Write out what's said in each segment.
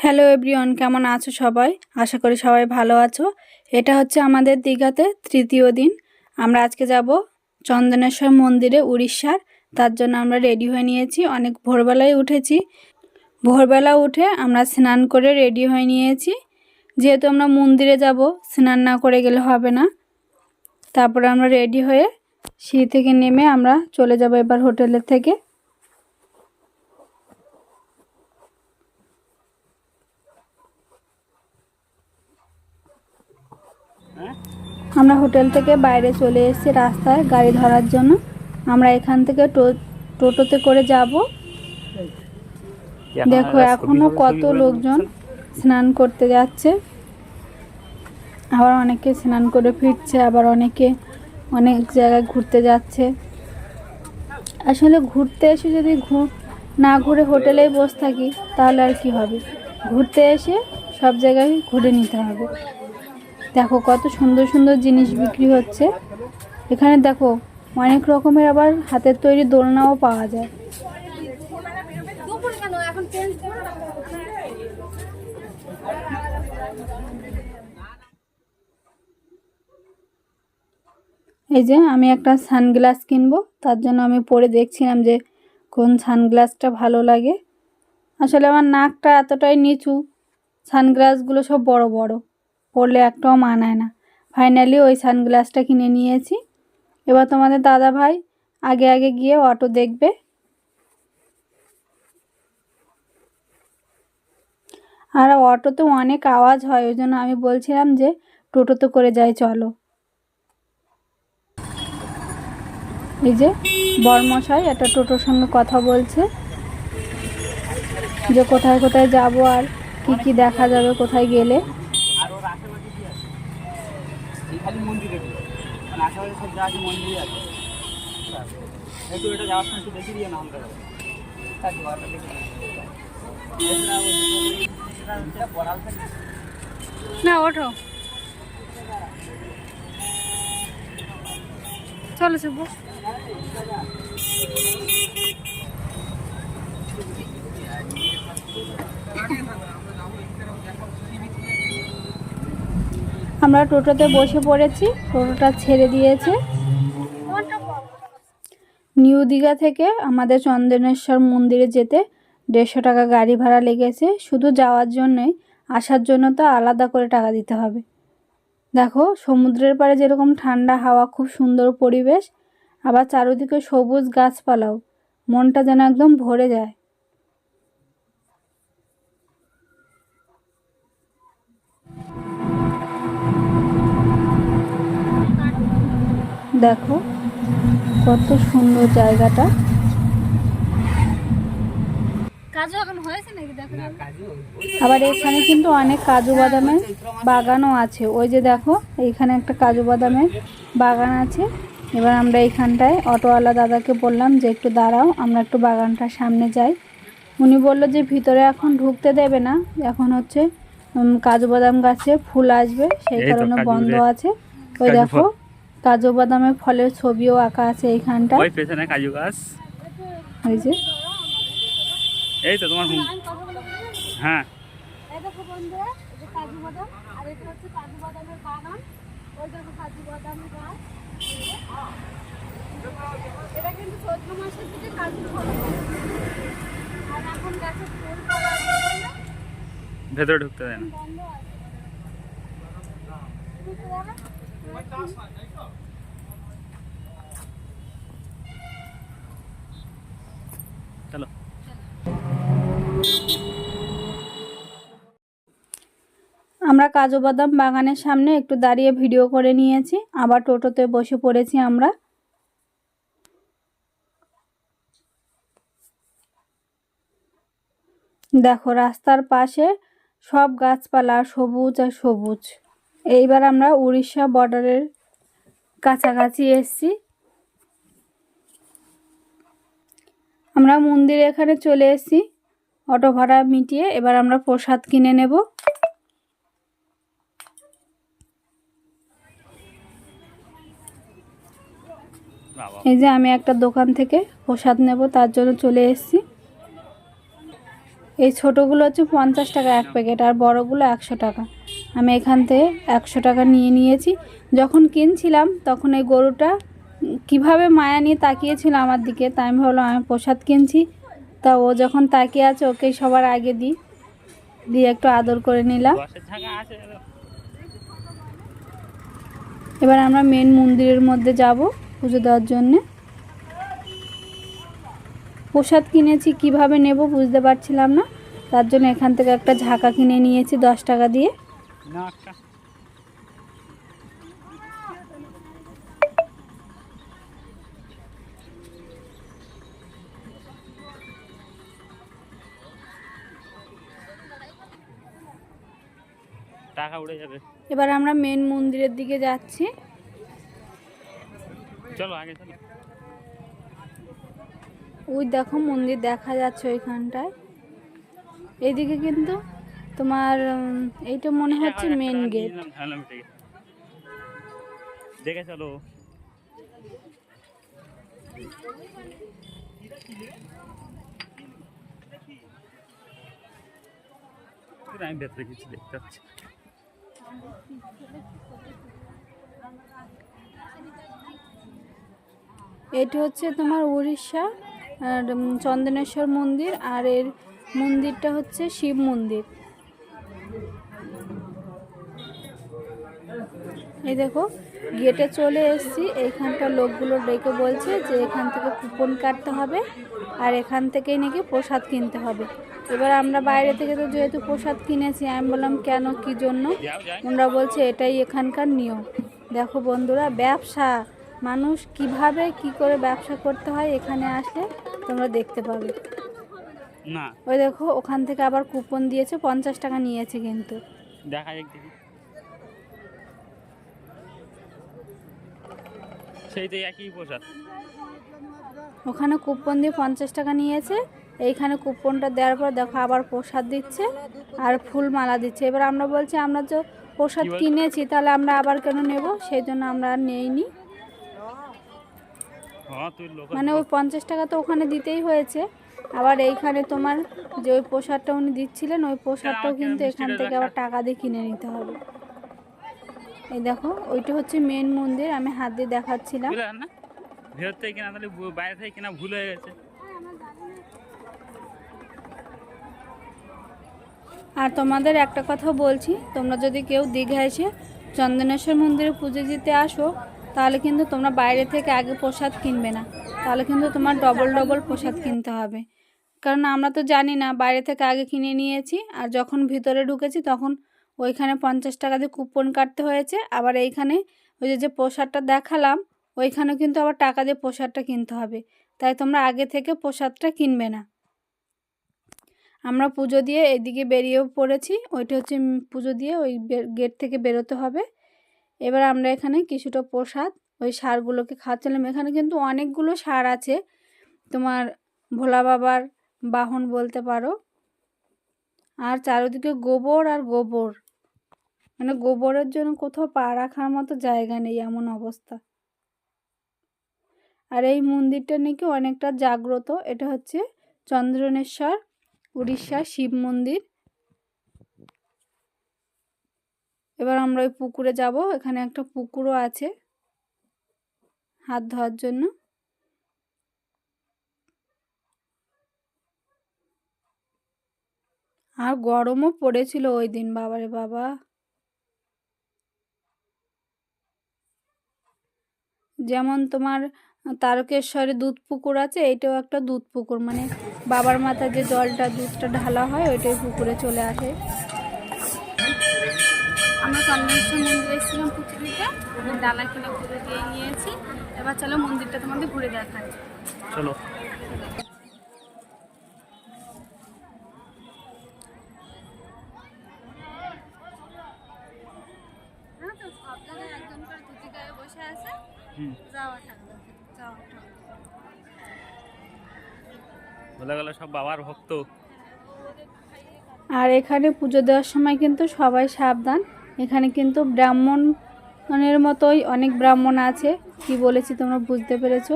Hello everyone কেমন আছো সবাই? আশা করি সবাই ভালো আছো। এটা হচ্ছে আমাদের দীঘাতে তৃতীয় দিন। আমরা আজকে যাব চন্দনেশ্বর মন্দিরে উড়িষ্যার। তার জন্য আমরা রেডি হয়ে নিয়েছি। অনেক ভোরবেলায় উঠেছি। ভোরবেলা উঠে আমরা স্নান করে রেডি হয়ে নিয়েছি। যেহেতু আমরা মন্দিরে যাব, স্নান না করে গেলে হবে না। তারপরে আমরা রেডি হয়ে সিঁড়ি থেকে নেমে আমরা চলে যাব এবার হোটেলের থেকে। আমরা হোটেল থেকে বাইরে চলে এসেছি রাস্তায় গাড়ি ধরার জন্য। আমরা এখান থেকে টো- টোটোতে করে যাব। দেখো এখনও কত লোকজন স্নান করতে যাচ্ছে। আবার অনেকে স্নান করে ফিরছে আবার অনেকে অনেক জায়গায় ঘুরতে যাচ্ছে। আসলে ঘুরতে এসে যদি ঘুর না ঘুরে হোটেলেই বসে থাকি তাহলে আর কি হবে? ঘুরতে এসে সব জায়গায় ঘুরে নিতে হবে। দেখো কত সুন্দর সুন্দর জিনিস বিক্রি হচ্ছে। এখানে দেখো অনেক রকমের আবার হাতের তৈরি দোলনাও পাওয়া যায়। এই যে আমি একটা সানগ্লাস কিনবো, তার জন্য আমি পরে দেখছিলাম যে কোন সানগ্লাসটা ভালো লাগে। আসলে আমার নাকটা এতটাই নিচু, সানগ্লাসগুলো সব বড় বড়। পরলে একটাও মানায় না। ফাইনালি ওই সানগ্লাসটা কিনে নিয়েছি। এবার তোমাদের দাদা ভাই আগে আগে গিয়ে অটো দেখবে। আর অটোতে অনেক আওয়াজ হয়, ওই জন্য আমি বলছিলাম যে টোটোতে করে যাই, চলো। এই যে বরমশাই একটা টোটোর সঙ্গে কথা বলছে। যে কোথায় কোথায় যাব আর কি কি দেখা যাবে, কোথায় গেলে এই খালি মন্দিরে ঢুকে। মানে সব যা আছে। এটা যাওয়ার সময় একটু দিয়ে। এটা না ওঠো। চলো শুভ আমরা টোটোতে বসে পড়েছি। টোটোটা ছেড়ে দিয়েছে। নিউ দীঘা থেকে আমাদের চন্দনেশ্বর মন্দিরে যেতে দেড়শো টাকা গাড়ি ভাড়া লেগেছে। শুধু যাওয়ার জন্যই, আসার জন্য তো আলাদা করে টাকা দিতে হবে। দেখো, সমুদ্রের পাড়ে যেরকম ঠান্ডা হাওয়া, খুব সুন্দর পরিবেশ, আবার চারিদিকে সবুজ গাছপালাও। মনটা যেন একদম ভরে যায়। দেখো কত সুন্দর জায়গাটা। কাজু এখন হয়েছে নাকি? দেখো না, কাজু আবার এখানে কিন্তু অনেক কাজু বাদামের বাগানও আছে। ওই যে দেখো এইখানে একটা কাজু বাদামের বাগান আছে। এবার আমরা এইখানটায় অটোওয়ালা দাদাকে বললাম যে একটু দাঁড়াও আমরা একটু বাগানটার সামনে যাই। উনি বলল যে ভিতরে এখন ঢুকতে দেবে না। এখন হচ্ছে কাজু বাদাম গাছে ফুল আসবে। সেই কারণে বন্ধ আছে। ওই দেখো। কাজু বাদামের ফলের ছবিও আঁকা আছে এইখানটা ওই পেছনে কাজু গাছ। ওই যে। এই তো তোমার হ্যাঁ। এই দেখো বন্ধুরা এই যে কাজু বাদাম আর এটা হচ্ছে কাজু বাদামের বাগান ওই দেখো কাজু বাদামের গাছ এটা কিন্তু চৈত্র মাসের দিকে কাজু ফল আর এখন গাছে ফুল ফল আসবে বলে ভেতরে ঢুকতে দেয় না। চলো আমরা কাজু বাদাম বাগানের সামনে একটু দাঁড়িয়ে ভিডিও করে নিয়েছি, আবার টোটোতে বসে পড়েছি আমরা। দেখো, রাস্তার পাশে সব গাছপালা সবুজ আর সবুজ। এইবার আমরা উড়িষ্যা বর্ডারের কাছাকাছি এসছি। আমরা মন্দিরে এখানে চলে এসেছি, অটো ভাড়া মিটিয়ে। এবার আমরা প্রসাদ কিনে নেব। এই যে আমি একটা দোকান থেকে প্রসাদ নেব, তার জন্য চলে এসেছি। এই ছোটোগুলো হচ্ছে পঞ্চাশ টাকা এক প্যাকেট, আর বড়গুলো একশো টাকা। আমি এখান থেকে একশো টাকা নিয়ে নিয়েছি। যখন কিনছিলাম তখন এই গরুটা কীভাবে মায়া নিয়ে তাকিয়েছিল আমার দিকে তাই আমি ভাবলাম আমি প্রসাদ কিনছি। তা ও যখন তাকিয়ে আছে ওকেই সবার আগে দিই দিয়ে একটু আদর করে নিলাম। এবার আমরা মেন মন্দিরের মধ্যে যাব পুজো দেওয়ার জন্যে। প্রসাদ কিনেছি কীভাবে নেব বুঝতে পারছিলাম না। তার জন্য এখান থেকে একটা ঝাঁকা কিনে নিয়েছি দশ টাকা দিয়ে। না একটা টাকা উড়ে যাবে। এবার আমরা মেন মন্দিরের দিকে যাচ্ছি। চলো আগে চলো। ওই দেখো মন্দির দেখা যাচ্ছে ওইখানটায়। এদিকে কিন্তু তোমার এইটা মনে হচ্ছে মেন গেট দেখে চলো। আমি ভেতরে কিছু দেখতে পাচ্ছি। এটি হচ্ছে তোমার উড়িষ্যা আর চন্দনেশ্বর মন্দির আর এর মন্দিরটা হচ্ছে শিব মন্দির। এই দেখো গেটে চলে এসেছি। এইখানকার লোকগুলো ডেকে বলছে যে এখান থেকে কুপন কাটতে হবে আর এখান থেকেই নাকি প্রসাদ কিনতে হবে। এবার আমরা বাইরে থেকে তো যেহেতু প্রসাদ কিনেছি আমি বললাম কেন? কি জন্য? ওনারা বলছে এটাই এখানকার নিয়ম। দেখো বন্ধুরা ব্যবসা। মানুষ কীভাবে কি করে ব্যবসা করতে হয় এখানে আসলে তোমরা দেখতে পাবে। ওই দেখো ওখান থেকে আবার কুপন দিয়েছে পঞ্চাশ টাকা নিয়েছে কিন্তু। দেখা যাক দেখি সেই তো একই পোশাক। ওখানে কুপন দিয়ে পঞ্চাশ টাকা নিয়েছে। এইখানে কুপনটা দেওয়ার পর দেখো আবার প্রসাদ দিচ্ছে আর ফুল মালা দিচ্ছে। এবার আমরা বলছি আমরা যে প্রসাদ কিনেছি তাহলে আমরা আবার কেন নেব? সেই জন্য আমরা আর নেইনি। হ্যাঁ মানে ওই পঞ্চাশ টাকা তো ওখানে দিতেই হয়েছে। আবার এইখানে তোমার যে ওই প্রসাদটা উনি দিচ্ছিলেন ওই প্রসাদটাও কিন্তু এখান থেকে আবার টাকা দিয়ে কিনে নিতে হবে। এই দেখো ওইটা হচ্ছে মেন মন্দির আমি হাত দিয়ে দেখাচ্ছিলাম। ভেতর থেকে কিনা তাহলে বাইরে থেকে কিনা ভুল হয়ে গেছে। আর তোমাদের একটা কথা বলছি তোমরা যদি কেউ দীঘা এসে চন্দনেশ্বর মন্দিরে পুজো দিতে আসো তাহলে কিন্তু তোমরা বাইরে থেকে আগে প্রসাদ কিনবে না। তাহলে কিন্তু তোমার ডবল ডবল প্রসাদ কিনতে হবে। কারণ আমরা তো জানি না বাইরে থেকে আগে কিনে নিয়েছি আর যখন ভিতরে ঢুকেছি তখন ওইখানে পঞ্চাশ টাকা দিয়ে কুপন কাটতে হয়েছে। আবার এইখানে ওই যে যে প্রসাদটা দেখালাম, ওইখানেও কিন্তু আবার টাকা দিয়ে প্রসাদটা কিনতে হবে। তাই তোমরা আগে থেকে প্রসাদটা কিনবে না। আমরা পুজো দিয়ে এদিকে বেরিয়েও পড়েছি। ওইটা হচ্ছে পুজো দিয়ে ওই গেট থেকে বেরোতে হবে। এবার আমরা এখানে কিছুটা প্রসাদ, ওই সারগুলোকে খাচ্ছিলাম এখানে কিন্তু অনেকগুলো সার আছে। তোমার ভোলা বাবার বাহন বলতে পারো। আর চারিদিকে গোবর আর গোবর। মানে গোবরের জন্য কোথাও পা রাখার মতো জায়গা নেই এমন অবস্থা। আর এই মন্দিরটা নাকি অনেকটা জাগ্রত। এটা হচ্ছে চন্দ্রনেশ্বর, উড়িষ্যা, শিব মন্দির। এবার আমরা ওই পুকুরে যাব। এখানে একটা পুকুরও আছে হাত ধোয়ার জন্য। আর গরমও পড়েছিল ওই দিন, বাবারে বাবা। যেমন তোমার তারকেশ্বরে দুধ পুকুর আছে এটাও একটা দুধ পুকুর। মানে বাবার মাথা যে জলটা, দুধটা ঢালা হয়, ওইটাই পুকুরে চলে আসে। আমরা চন্দ্রেশ্বর মন্দিরে এসেছিলাম পুচুরিতে ডালা কিনে ঘুরে দিয়ে নিয়েছি। এবার চলো মন্দিরটা তোমাদের ঘুরে দেখায় চলো হ্যাঁ তো সব জায়গায় একজন করে ধুতি গায়ে বসে আছে হুম যাওয়া ঠাকুর যাওয়া ঠাকুর বলে গেল সব বাবার ভক্ত। আর এখানে পুজো দেওয়ার সময় কিন্তু সবাই সাবধান। এখানে কিন্তু ব্রাহ্মণের মতোই অনেক ব্রাহ্মণ আছে। কি বলেছি তোমরা বুঝতে পেরেছ?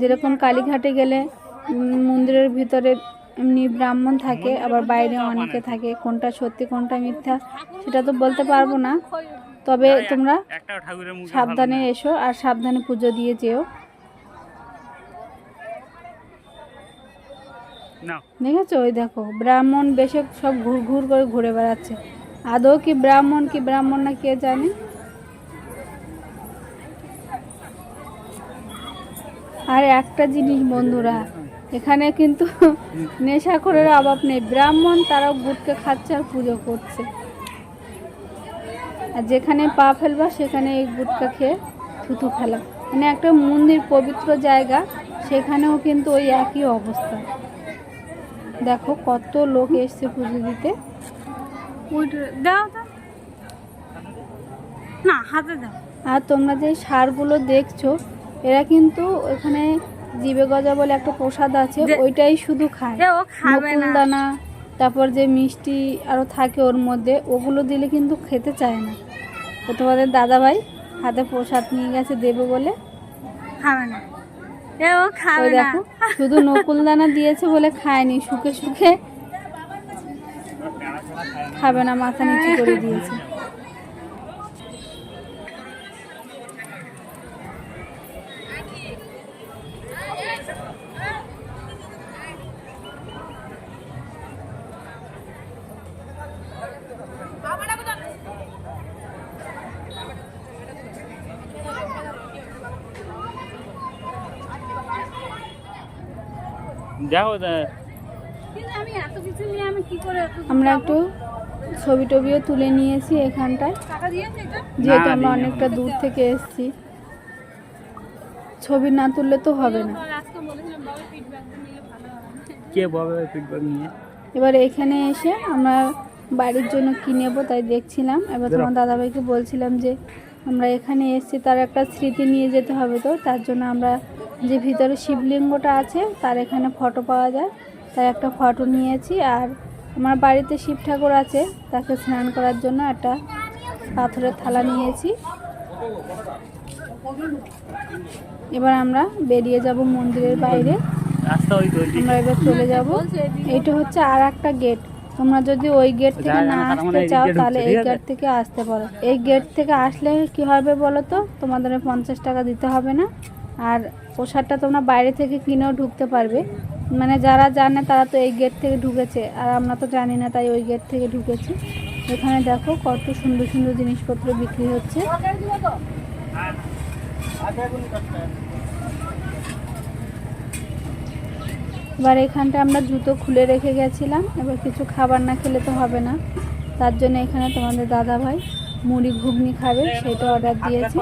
যেরকম কালীঘাটে গেলে মন্দিরের ভিতরে এমনি ব্রাহ্মণ থাকে আবার বাইরে অনেকে থাকে। কোনটা সত্যি কোনটা মিথ্যা সেটা তো বলতে পারব না। তবে তোমরা সাবধানে এসো আর সাবধানে পুজো দিয়ে যেও। দেখেছ? ওই দেখো ব্রাহ্মণ বেশে সব ঘুর ঘুর করে ঘুরে বেড়াচ্ছে। আদৌ কি ব্রাহ্মণ কি ব্রাহ্মণ না কে জানে? আর একটা জিনিস বন্ধুরা এখানে কিন্তু নেশাখোরের অভাব নেই। ব্রাহ্মণ তারাও গুটকে খাচ্ছে আর পুজো করছে। আর যেখানে পা ফেলবা সেখানে এই গুটকা খেয়ে থুতু ফেলা। মানে একটা মন্দির পবিত্র জায়গা সেখানেও কিন্তু ওই একই অবস্থা। দেখো কত লোক এসছে পুজো দিতে। দাও দাও না হাতে দাও। আর তোমরা যে সারগুলো দেখছ এরা কিন্তু এখানে জিবে গজা বলে একটা প্রসাদ আছে ওইটাই শুধু খায়। ও খাবে না। নকুলদানা তারপর যে মিষ্টি আরও থাকে ওর মধ্যে ওগুলো দিলে কিন্তু খেতে চায় না। তো তোমাদের দাদাভাই হাতে প্রসাদ নিয়ে গেছে দেবে বলে। খাবে না। ও খাবে দেখো শুধু নকুলদানা দিয়েছে বলে খায়নি শুকে শুকে খাবে না মাথা নিচু করে দিয়েছে। যাও কিন্তু আমি এত কিছু নিয়ে আমি কি করে এত দূর আমরা? একটু ছবি টবিও তুলে নিয়েছি এখানটায়। যেহেতু আমরা অনেকটা দূর থেকে এসেছি। ছবি না তুললে তো হবে না। কে ফিডব্যাক নিয়ে? এবার এখানে এসে আমরা বাড়ির জন্য কি নেব তাই দেখছিলাম। এবার তোমার দাদাভাইকে বলছিলাম যে আমরা এখানে এসেছি তার একটা স্মৃতি নিয়ে যেতে হবে তো তার জন্য আমরা যে ভিতরে শিবলিঙ্গটা আছে তার এখানে ফটো পাওয়া যায়। তার একটা ফটো নিয়েছি আর আমার বাড়িতে শিব ঠাকুর আছে তাকে স্নান করার জন্য একটা পাথরের থালা নিয়েছি। এবার আমরা বেরিয়ে যাব মন্দিরের বাইরে। আমরা এবার চলে যাব। এটা হচ্ছে আর একটা গেট তোমরা যদি ওই গেট থেকে না আসতে মনে চাও তাহলে এই গেট থেকে আসতে পারো। এই গেট থেকে আসলে কি হবে বলো তো? তোমাদের পঞ্চাশ টাকা দিতে হবে না? আর প্রসাদটা তোমরা বাইরে থেকে কিনেও ঢুকতে পারবে। মানে যারা জানে তারা তো এই গেট থেকে ঢুকেছে। আর আমরা তো জানি না তাই ওই গেট থেকে ঢুকেছি। এখানে দেখো কত সুন্দর সুন্দর জিনিসপত্র বিক্রি হচ্ছে। এবার এখানটা আমরা জুতো খুলে রেখে গেছিলাম। এবার কিছু খাবার না খেলে তো হবে না। তার জন্য এখানে তোমাদের দাদা ভাই মুড়ি ঘুগনি খাবে, সেটা অর্ডার দিয়েছি।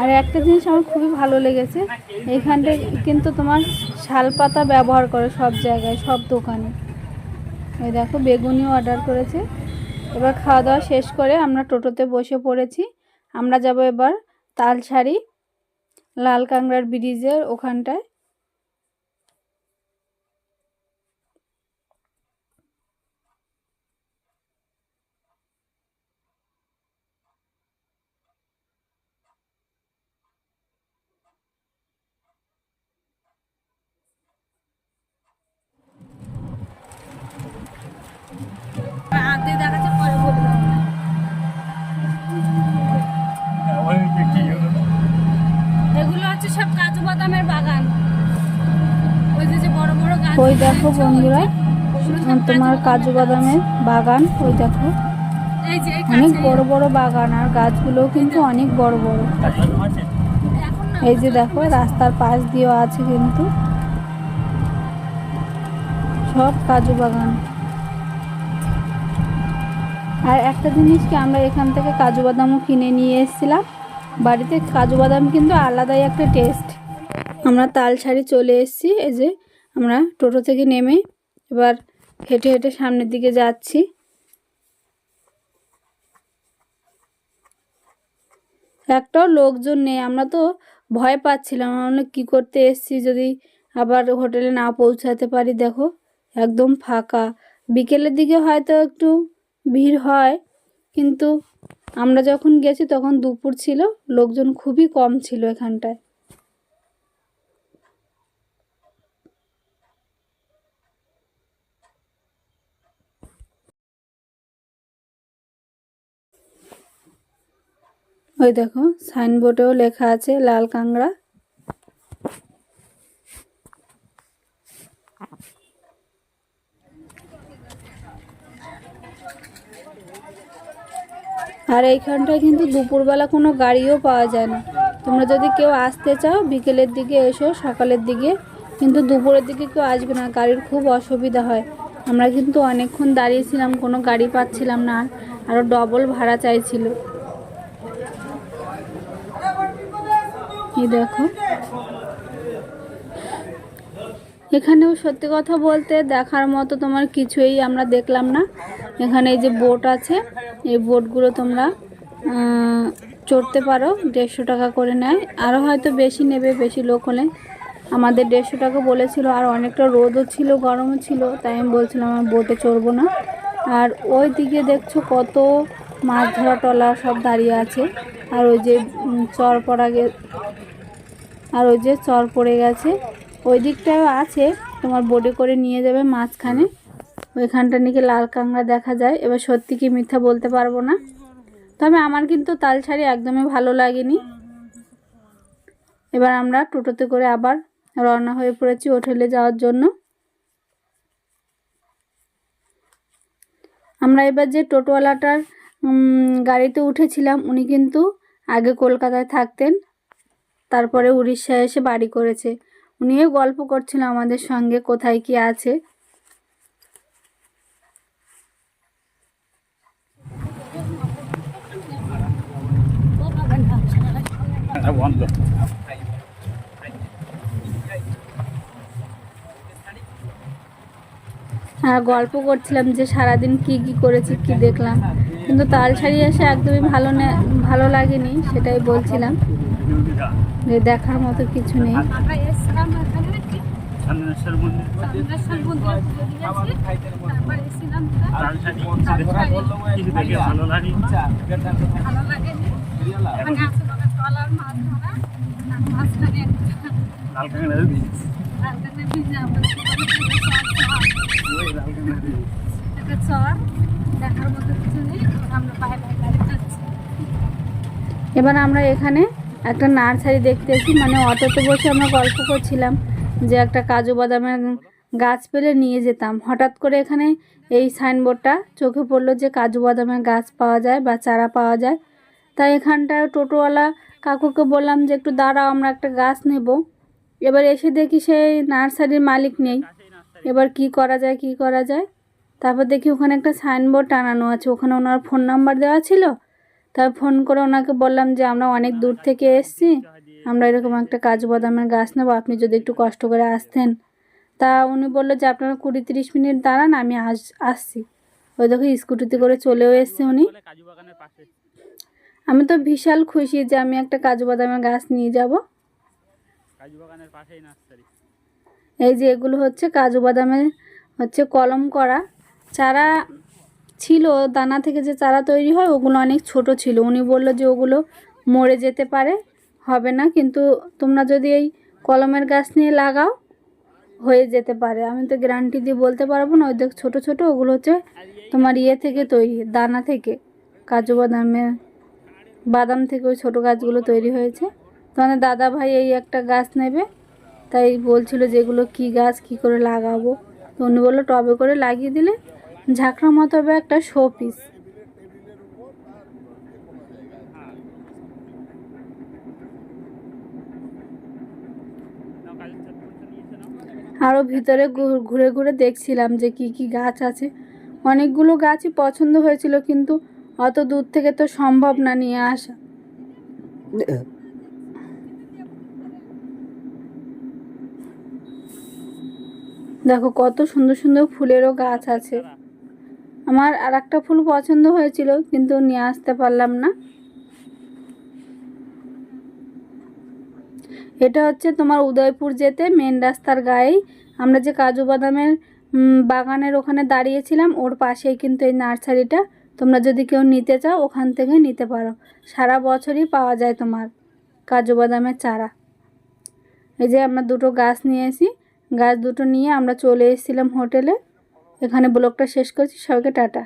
আর একটা জিনিস আমার খুবই ভালো লেগেছে এইখানটায় কিন্তু তোমার শাল পাতা ব্যবহার করে সব জায়গায়, সব দোকানে। এই দেখো, বেগুনিও অর্ডার করেছে। এবার খাওয়া দাওয়া শেষ করে আমরা টোটোতে বসে পড়েছি। আমরা যাব এবার তালসারি লাল কাংড়ার ব্রিজের ওখানটায়। বাগান। ওই যে যে বড় বড় গাছ ওই দেখো বন্ধুরা তোমার কাজু বাদামের বাগান ওই দেখো। অনেক বড় বড় বাগান আর গাছগুলোও কিন্তু অনেক বড় বড়। এই যে দেখো রাস্তার পাশ দিয়েও আছে কিন্তু। সব কাজু বাগান। আর একটা জিনিস কি আমরা এখান থেকে কাজু বাদামও কিনে নিয়ে এসেছিলাম। বাড়িতে কাজু বাদাম কিন্তু আলাদাই একটা টেস্ট। আমরা তালসারি চলে এসেছি। এই যে আমরা টোটো থেকে নেমে এবার হেঁটে হেঁটে সামনের দিকে যাচ্ছি। একটাও লোকজন নেই। আমরা তো ভয় পাচ্ছিলাম, আমরা কী করতে এসেছি? যদি আবার হোটেলে না পৌঁছাতে পারি। দেখো, একদম ফাঁকা। বিকেলের দিকে হয়তো একটু ভিড় হয়, কিন্তু আমরা যখন গেছি তখন দুপুর ছিল, লোকজন খুবই কম ছিল এখানটায়। ওই দেখো সাইনবোর্ডেও লেখা আছে লাল কাংড়া আর এইখানটায় কিন্তু দুপুরবেলা কোনো গাড়িও পাওয়া যায় না। তোমরা যদি কেউ আসতে চাও, বিকেলের দিকে এসো, সকালের দিকে। কিন্তু দুপুরের দিকে কেউ আসবে না, গাড়ির খুব অসুবিধা হয়। আমরা কিন্তু অনেকক্ষণ দাঁড়িয়েছিলাম, কোনো গাড়ি পাচ্ছিলাম না, আর আরও ডবল ভাড়া চাইছিল। এই দেখো। এখানেও সত্যি কথা বলতে দেখার মতো তোমার কিছুই আমরা দেখলাম না। এখানে এই যে বোট আছে, এই বোটগুলো তোমরা চড়তে পারো, দেড়শো টাকা করে নেয়। আরও হয়তো বেশি নেবে, বেশি লোক হলে। আমাদের দেড়শো টাকা বলেছিল, আর অনেকটা রোদও ছিল, গরমও ছিল, তাই আমি বলছিলাম আমার বোটে চড়বো না। আর ওই দিকে দেখছ কত মাছ ধরা টলা সব দাঁড়িয়ে আছে। আর ওই যে চর পড়া গে, আর ওই যে চর পড়ে গেছে। ওই দিকটাও আছে, তোমার বোটে করে নিয়ে যাবে মাঝখানে। ওইখানটা নাকি লাল কাঁকড়া দেখা যায়। এবার সত্যি কি মিথ্যা বলতে পারব না। তবে আমার কিন্তু তাল শাড়ি একদমই ভালো লাগেনি। এবার আমরা টোটোতে করে আবার রওনা হয়ে পড়েছি হোটেলে যাওয়ার জন্য। আমরা এবার যে টোটোওয়ালাটার গাড়িতে উঠেছিলাম। উনি কিন্তু আগে কলকাতায় থাকতেন। তারপরে উড়িষ্যায় এসে বাড়ি করেছে। উনিও গল্প করছিল আমাদের সঙ্গে, কোথায় কি আছে। আর গল্প করছিলাম যে সারাদিন কি কি করেছি, কি দেখলাম। কিন্তু তাল শাড়ি এসে একদমই ভালো ভালো লাগেনি, সেটাই বলছিলাম। যে দেখার মতো কিছু নেই। এবার আমরা এখানে একটা নার্সারি দেখতেছি মানে অটোতে বসে আমরা গল্প করছিলাম যে একটা কাজু বাদামের গাছ পেলে নিয়ে যেতাম। হঠাৎ করে এখানে এই সাইনবোর্ডটা চোখে পড়ল যে কাজু বাদামের গাছ পাওয়া যায় বা চারা পাওয়া যায়। তাই এখানটায় টোটোওয়ালা কাকুকে বললাম যে, একটু দাঁড়াও, আমরা একটা গাছ নেব। এবার এসে দেখি সেই নার্সারির মালিক নেই। এবার কি করা যায়, কি করা যায়? তারপর দেখি ওখানে একটা সাইনবোর্ড টানানো আছে। ওখানে ওনার ফোন নাম্বার দেওয়া ছিল। তাই ফোন করে ওনাকে বললাম যে, আমরা অনেক দূর থেকে এসেছি। আমরা এরকম একটা কাজু বাদামের গাছ নেব। আপনি যদি একটু কষ্ট করে আসতেন। তা উনি বলল যে, আপনারা কুড়ি তিরিশ মিনিট দাঁড়ান, আমি আস, আসছি। ওই দেখো স্কুটিতে করে চলেও এসছে উনি। আমি তো বিশাল খুশি যে আমি একটা কাজু বাদামের গাছ নিয়ে যাব। কাজু বাগানের পাশেই নার্সারি। এই যে এগুলো হচ্ছে কাজু বাদামের হচ্ছে কলম করা। চারা ছিল, দানা থেকে যে চারা তৈরি হয় ওগুলো অনেক ছোট ছিল। উনি বলল যে ওগুলো মরে যেতে পারে, হবে না, কিন্তু তোমরা যদি এই কলমের গাছ নিয়ে লাগাও, হয়ে যেতে পারে। আমি তো গ্যারান্টি দিয়ে বলতে পারব না, ওই দেখ ছোটো ছোটো, ওগুলো হচ্ছে তোমার ইয়ে থেকে তৈরি, দানা থেকে, কাজু বাদামের বাদাম থেকে ওই ছোটো গাছগুলো তৈরি হয়েছে। তোমাদের দাদা ভাই এই একটা গাছ নেবে তাই বলছিল যে এগুলো কী গাছ, কী করে লাগাবো? তো উনি বলল, টবে করে লাগিয়ে দিলে ঝাঁকড়া মতো হবে একটা শো পিস আরও ভিতরে ঘুরে ঘুরে দেখছিলাম যে কি কি গাছ আছে। অনেকগুলো গাছই পছন্দ হয়েছিল, কিন্তু অত দূর থেকে তো সম্ভব না নিয়ে আসা। দেখো কত সুন্দর সুন্দর ফুলেরও গাছ আছে। আমার আর একটা ফুল পছন্দ হয়েছিল, কিন্তু নিয়ে আসতে পারলাম না। এটা হচ্ছে তোমার উদয়পুর যেতে মেন রাস্তার গায়েই। আমরা যে কাজু বাদামের বাগানের ওখানে দাঁড়িয়েছিলাম, ওর পাশেই কিন্তু এই নার্সারিটা। তোমরা যদি কেউ নিতে চাও, ওখান থেকে নিতে পারো। সারা বছরই পাওয়া যায় তোমার কাজু বাদামের চারা। এই যে আমরা দুটো গাছ নিয়ে এসি গাছ দুটো নিয়ে আমরা চলে এসেছিলাম হোটেলে। এখানে ব্লগটা শেষ করছি। সবাইকে টাটা।